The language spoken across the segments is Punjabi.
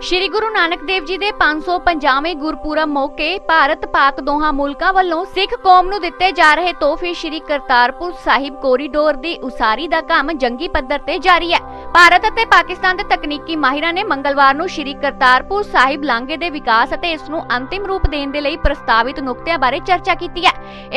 ਸ਼੍ਰੀ ਗੁਰੂ ਨਾਨਕ ਦੇਵ ਜੀ ਦੇ 550ਵੇਂ ਗੁਰਪੁਰਬ ਮੌਕੇ ਭਾਰਤ ਪਾਕ ਦੋਹਾਂ ਮੁਲਕਾਂ ਵੱਲੋਂ ਸਿੱਖ ਕੌਮ ਨੂੰ ਦਿੱਤੇ ਜਾ ਰਹੇ ਤੋਹਫੇ ਸ਼੍ਰੀ ਕਰਤਾਰਪੁਰ ਸਾਹਿਬ ਕੋਰੀਡੋਰ ਦੀ ਉਸਾਰੀ ਦਾ ਕੰਮ ਜੰਗੀ ਪੱਧਰ ਤੇ ਜਾਰੀ ਹੈ। ਭਾਰਤ ਅਤੇ ਪਾਕਿਸਤਾਨ ਦੇ ਤਕਨੀਕੀ ਮਾਹਿਰਾਂ ਨੇ ਮੰਗਲਵਾਰ ਨੂੰ ਸ਼੍ਰੀ ਕਰਤਾਰਪੁਰ ਸਾਹਿਬ ਲਾਂਘੇ ਦੇ ਵਿਕਾਸ ਅਤੇ ਇਸ ਨੂੰ ਅੰਤਿਮ ਰੂਪ ਦੇਣ ਦੇ ਲਈ ਪ੍ਰਸਤਾਵਿਤ ਨੁਕਤਿਆਂ ਬਾਰੇ ਚਰਚਾ ਕੀਤੀ ਹੈ।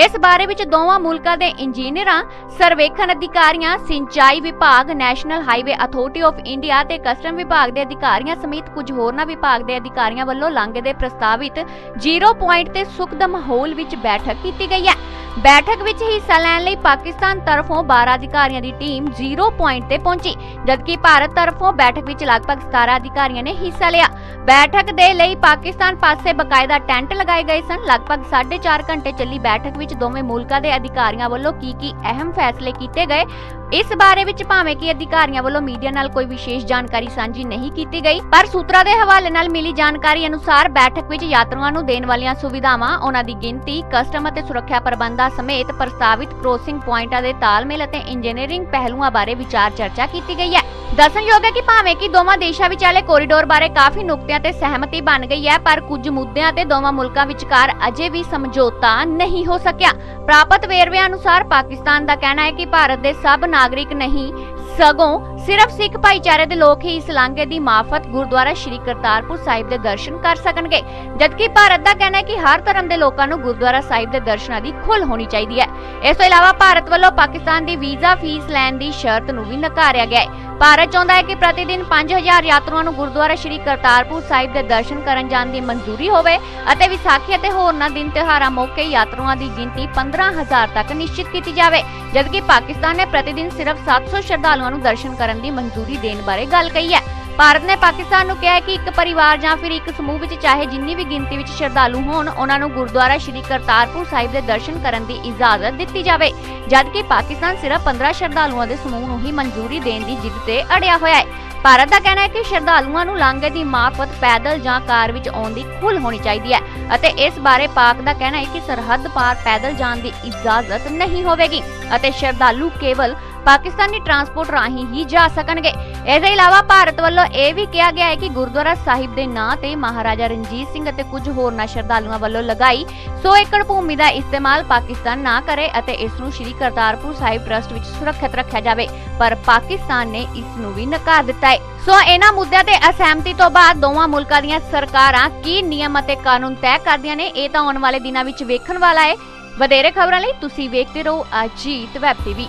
ਇਸ ਬਾਰੇ ਵਿੱਚ ਦੋਵਾਂ ਮੁਲਕਾਂ ਦੇ ਇੰਜੀਨੀਅਰਾਂ, ਸਰਵੇਖਣ ਅਧਿਕਾਰੀਆਂ, ਸਿੰਚਾਈ ਵਿਭਾਗ, national highway authority of India ਤੇ ਕਸਟਮ ਵਿਭਾਗ ਦੇ ਅਧਿਕਾਰੀਆਂ ਸਮੇਤ ਕੁਝ ਹੋਰਨਾਂ ਵਿਭਾਗ ਦੇ ਅਧਿਕਾਰੀਆਂ ਵੱਲੋਂ ਲਾਂਘੇ ਦੇ ਪ੍ਰਸਤਾਵਿਤ ਜ਼ੀਰੋ ਪੁਆਇੰਟ ਤੇ ਸੁਖਦ ਮਾਹੌਲ ਵਿੱਚ ਬੈਠਕ ਕੀਤੀ ਗਈ ਹੈ। ਬੈਠਕ ਵਿੱਚ ਹਿੱਸਾ ਲੈਣ ਲਈ ਪਾਕਿਸਤਾਨ ਤਰਫੋਂ 12 ਅਧਿਕਾਰੀਆਂ ਦੀ ਟੀਮ ਜ਼ੀਰੋ ਪੁਆਇੰਟ ਤੇ ਪਹੁੰਚੀ, ਜਦਕਿ ਭਾਰਤ ਤਰਫੋਂ ਬੈਠਕ ਵਿੱਚ ਲਗਭਗ 17 ਅਧਿਕਾਰੀਆਂ ਨੇ ਹਿੱਸਾ ਲਿਆ। ਬੈਠਕ ਦੇ ਲਈ ਪਾਕਿਸਤਾਨ ਪਾਸੇ ਬਕਾਇਦਾ ਟੈਂਟ ਲਗਾਏ ਗਏ ਸਨ। ਲਗਭਗ 4.5 ਘੰਟੇ ਚੱਲੀ ਬੈਠਕ ਵਿੱਚ ਦੋਵੇਂ ਮੁਲਕਾਂ ਦੇ ਅਧਿਕਾਰੀਆਂ ਵੱਲੋਂ ਕੀ ਕੀ ਅਹਿਮ ਫੈਸਲੇ ਕੀਤੇ ਗਏ, ਇਸ ਬਾਰੇ ਵਿੱਚ ਭਾਵੇਂ ਕਿ ਅਧਿਕਾਰੀਆਂ ਵੱਲੋਂ ਮੀਡੀਆ ਨਾਲ ਕੋਈ ਵਿਸ਼ੇਸ਼ ਜਾਣਕਾਰੀ ਸਾਂਝੀ ਨਹੀਂ ਕੀਤੀ ਗਈ, ਪਰ ਸੂਤਰਾਂ ਦੇ ਹਵਾਲੇ ਨਾਲ ਮਿਲੀ ਜਾਣਕਾਰੀ ਅਨੁਸਾਰ ਬੈਠਕ ਵਿੱਚ ਯਾਤਰੂਆਂ ਨੂੰ ਦੇਣ ਵਾਲੀਆਂ ਸੁਵਿਧਾਵਾਂ, ਉਹਨਾਂ ਦੀ ਗਿਣਤੀ, ਕਸਟਮ ਅਤੇ ਸੁਰੱਖਿਆ ਪ੍ਰਬੰਧ ਸਮੇਤ ਪ੍ਰਸਤਾਵਿਤ ਕ੍ਰੋਸਿੰਗ ਪੁਆਇੰਟਾਂ ਦੇ ਤਾਲਮੇਲ ਅਤੇ ਇੰਜੀਨੀਅਰਿੰਗ ਪਹਿਲੂਆਂ ਬਾਰੇ ਵਿਚਾਰ ਚਰਚਾ ਕੀਤੀ ਗਈ ਹੈ। ਦੱਸਣਯੋਗ ਹੈ ਕਿ ਭਾਵੇਂ ਕਿ ਦੋਵਾਂ ਦੇਸ਼ਾਂ ਵਿਚਾਲੇ ਕੋਰੀਡੋਰ ਬਾਰੇ ਕਾਫੀ ਨੁਕਤਿਆਂ ਤੇ ਸਹਿਮਤੀ ਬਣ ਗਈ ਹੈ, ਪਰ ਕੁਝ ਮੁੱਦਿਆਂ ਤੇ ਦੋਵਾਂ ਮੁਲਕਾਂ ਵਿਚਕਾਰ ਅਜੇ ਵੀ ਸਮਝੌਤਾ ਨਹੀਂ ਹੋ ਸਕਿਆ। ਪ੍ਰਾਪਤ ਵੇਰਵਿਆਂ ਅਨੁਸਾਰ ਪਾਕਿਸਤਾਨ ਦਾ ਕਹਿਣਾ ਹੈ ਕਿ ਭਾਰਤ ਦੇ ਸਭ ਨਾਗਰਿਕ ਨਹੀਂ, ਸਗੋਂ ਸਿਰਫ ਸਿੱਖ ਭਾਈਚਾਰੇ ਦੇ ਲੋਕ ਹੀ ਇਸ ਲਾਂਘੇ ਦੀ ਮਾਫਤ ਗੁਰਦੁਆਰਾ ਸ਼੍ਰੀ ਕਰਤਾਰਪੁਰ ਸਾਹਿਬ ਦੇ ਦਰਸ਼ਨ ਕਰ ਸਕਣਗੇ। ਜਦਕਿ ਭਾਰਤ ਦਾ ਕਹਿਣਾ ਹੈ ਕਿ ਹਰ ਧਰਮ ਦੇ ਲੋਕਾਂ ਨੂੰ ਗੁਰਦੁਆਰਾ ਸਾਹਿਬ ਦੇ ਦਰਸ਼ਨਾਂ ਦੀ ਖੁੱਲ੍ਹ ਹੋਣੀ ਚਾਹੀਦੀ ਹੈ। ਇਸ ਤੋਂ ਇਲਾਵਾ ਭਾਰਤ ਵੱਲੋਂ ਪਾਕਿਸਤਾਨ ਦੀ ਵੀਜ਼ਾ ਫੀਸ ਲੈਣ ਦੀ ਸ਼ਰਤ ਨੂੰ ਵੀ ਨਕਾਰਿਆ ਗਿਆ ਹੈ। ਭਾਰਤ ਚਾਹੁੰਦਾ ਹੈ ਕਿ ਪ੍ਰਤੀ ਦਿਨ 5000 ਯਾਤਰੂਆਂ ਨੂੰ ਗੁਰਦੁਆਰਾ ਸ਼੍ਰੀ ਕਰਤਾਰਪੁਰ ਸਾਹਿਬ ਦੇ ਦਰਸ਼ਨ ਕਰਨ ਜਾਣ ਦੀ ਮਨਜ਼ੂਰੀ ਹੋਵੇ ਅਤੇ ਵਿਸਾਖੀ ਅਤੇ ਹੋਰਨਾਂ ਦਿਨ ਤਿਉਹਾਰਾਂ ਮੌਕੇ ਯਾਤਰੂਆਂ ਦੀ ਗਿਣਤੀ 15000 ਤੱਕ ਨਿਸ਼ਚਿਤ ਕੀਤੀ ਜਾਵੇ। ਜਦਕਿ ਪਾਕਿਸਤਾਨ ਨੇ ਪ੍ਰਤੀ ਦਿਨ ਸਿਰਫ 700 ਸ਼ਰਧਾਲੂਆਂ ਨੂੰ ਦਰਸ਼ਨ ਕਰਨ ਦੀ ਮਨਜ਼ੂਰੀ ਦੇਣ ਬਾਰੇ ਗੱਲ ਕਹੀ ਹੈ। ਭਾਰਤ ਨੇ ਪਾਕਿਸਤਾਨ ਨੂੰ ਕਿਹਾ ਹੈ ਕਿ ਇੱਕ ਪਰਿਵਾਰ ਜਾਂ ਫਿਰ ਇੱਕ ਸਮੂਹ ਵਿੱਚ ਚਾਹੇ ਜਿੰਨੀ ਵੀ ਗਿਣਤੀ ਵਿੱਚ ਸ਼ਰਧਾਲੂ ਹੋਣ, ਉਹਨਾਂ ਨੂੰ ਗੁਰਦੁਆਰਾ ਸ਼੍ਰੀ ਕਰਤਾਰਪੁਰ ਸਾਹਿਬ ਦੇ ਦਰਸ਼ਨ ਕਰਨ ਦੀ ਇਜਾਜ਼ਤ ਦਿੱਤੀ ਜਾਵੇ, ਜਦਕਿ ਪਾਕਿਸਤਾਨ ਸਿਰਫ 15 ਸ਼ਰਧਾਲੂਆਂ ਦੇ ਸਮੂਹ ਨੂੰ ਹੀ ਮਨਜ਼ੂਰੀ ਦੇਣ ਦੀ ਜਿੱਦ ਤੇ ਅੜਿਆ ਹੋਇਆ ਹੈ। ਭਾਰਤ ਦਾ ਕਹਿਣਾ ਹੈ ਕਿ ਸ਼ਰਧਾਲੂਆਂ ਨੂੰ ਲਾਂਘੇ ਦੀ ਮਾਰਫਤ ਪੈਦਲ ਜਾਂ ਕਾਰ ਵਿੱਚ ਆਉਣ ਦੀ ਖੁੱਲ ਹੋਣੀ ਚਾਹੀਦੀ ਹੈ ਅਤੇ ਇਸ ਬਾਰੇ ਪਾਕ ਦਾ ਕਹਿਣਾ ਹੈ ਕਿ ਸਰਹੱਦ ਪਾਰ ਪੈਦਲ ਜਾਣ ਦੀ ਇਜਾਜ਼ਤ ਨਹੀਂ ਹੋਵੇਗੀ ਅਤੇ ਸ਼ਰਧਾਲੂ ਕੇਵਲ ਪਾਕਿਸਤਾਨੀ ਟਰਾਂਸਪੋਰਟ ਰਾਹੀਂ ਹੀ ਜਾ ਸਕਣਗੇ। ਇਸ ਦੇ ਇਲਾਵਾ ਭਾਰਤ ਵੱਲੋਂ ਇਹ ਵੀ ਕਿਹਾ ਗਿਆ ਹੈ ਕਿ ਗੁਰਦੁਆਰਾ ਸਾਹਿਬ ਦੇ ਨਾਂ ਤੇ ਮਹਾਰਾਜਾ ਰਣਜੀਤ ਸਿੰਘ ਅਤੇ ਕੁਝ ਹੋਰਨਾਂ ਸ਼ਰਧਾਲੂਆਂ ਵੱਲੋਂ ਲਗਾਈ 100 ਏਕੜ ਭੂਮੀ ਦਾ ਇਸਤੇਮਾਲ ਪਾਕਿਸਤਾਨ ਨਾ ਕਰੇ ਅਤੇ ਇਸ ਨੂੰ ਸ਼੍ਰੀ ਕਰਤਾਰਪੁਰ ਸਾਹਿਬ ਟਰਸਟ ਵਿੱਚ ਸੁਰੱਖਿਅਤ ਰੱਖਿਆ ਜਾਵੇ, ਪਰ ਪਾਕਿਸਤਾਨ ਨੇ ਇਸ ਨੂੰ ਵੀ ਨਕਾਰ ਦਿੱਤਾ ਹੈ। ਸੋ ਇਹਨਾਂ ਮੁੱਦਿਆਂ ਤੇ ਅਸਹਿਮਤੀ ਤੋਂ ਬਾਅਦ ਦੋਵਾਂ ਮੁਲਕਾਂ ਦੀਆਂ ਸਰਕਾਰਾਂ ਕੀ ਨਿਯਮ ਅਤੇ ਕਾਨੂੰਨ ਤੈਅ ਕਰਦੀਆਂ ਨੇ, ਇਹ ਤਾਂ ਆਉਣ ਵਾਲੇ ਦਿਨਾਂ ਵਿੱਚ ਵੇਖਣ ਵਾਲਾ ਹੈ। ਵਧੇਰੇ ਖਬਰਾਂ ਲਈ ਤੁਸੀਂ ਵੇਖਦੇ ਰਹੋ ਅਜੀਤ ਵੈਬ ਟੀਵੀ।